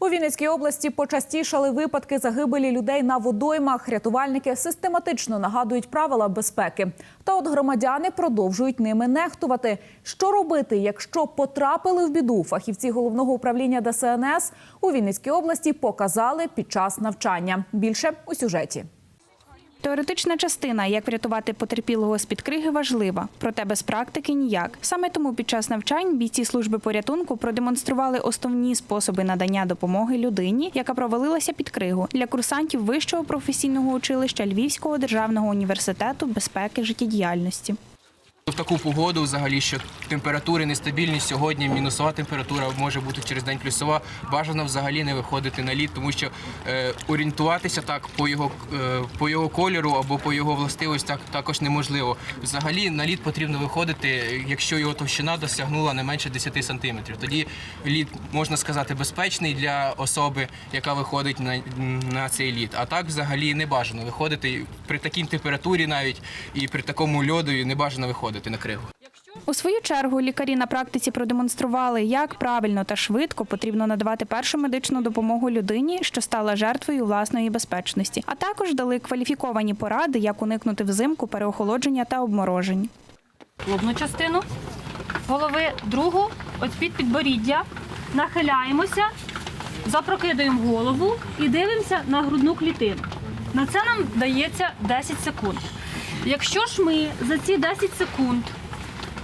У Вінницькій області почастішали випадки загибелі людей на водоймах. Рятувальники систематично нагадують правила безпеки. Та от громадяни продовжують ними нехтувати. Що робити, якщо потрапили в біду? Фахівці головного управління ДСНС у Вінницькій області показали під час навчання. Більше у сюжеті. Теоретична частина, як врятувати потерпілого з-під криги, важлива, проте без практики ніяк. Саме тому під час навчань бійці служби порятунку продемонстрували основні способи надання допомоги людині, яка провалилася під кригу для курсантів вищого професійного училища Львівського державного університету безпеки життєдіяльності. В таку погоду, взагалі, що температури нестабільні сьогодні, мінусова температура може бути через день плюсова. Бажано взагалі не виходити на лід, тому що е, орієнтуватися так по його е, по його кольору або по його властивостях також неможливо. Взагалі на лід потрібно виходити, якщо його товщина досягнула не менше 10 сантиметрів. Тоді лід можна сказати безпечний для особи, яка виходить на, на цей лід. А так взагалі не бажано виходити при такій температурі навіть і при такому льоду не бажано виходити на кригу. У свою чергу лікарі на практиці продемонстрували, як правильно та швидко потрібно надавати першу медичну допомогу людині, що стала жертвою власної безпечності, а також дали кваліфіковані поради, як уникнути взимку переохолодження та обморожень. лобну частину голови, другу ось під підборіддя. Нахиляємося, запрокидуємо голову і дивимося на грудну клітину. На це нам дається 10 секунд. Якщо ж ми за ці 10 секунд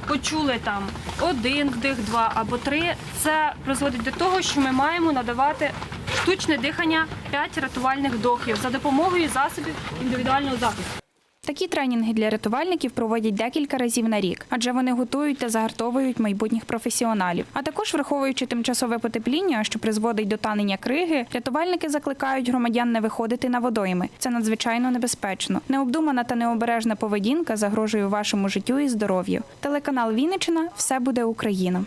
почули там один вдих, два або три, це призводить до того, що ми маємо надавати штучне дихання 5 рятувальних вдохів за допомогою засобів індивідуального захисту. Такі тренінги для рятувальників проводять декілька разів на рік, адже вони готують та загартовують майбутніх професіоналів. А також, враховуючи тимчасове потепління, що призводить до танення криги, рятувальники закликають громадян не виходити на водойми. Це надзвичайно небезпечно. Необдумана та необережна поведінка загрожує вашому життю і здоров'ю. Телеканал Вінниччина – все буде Україна.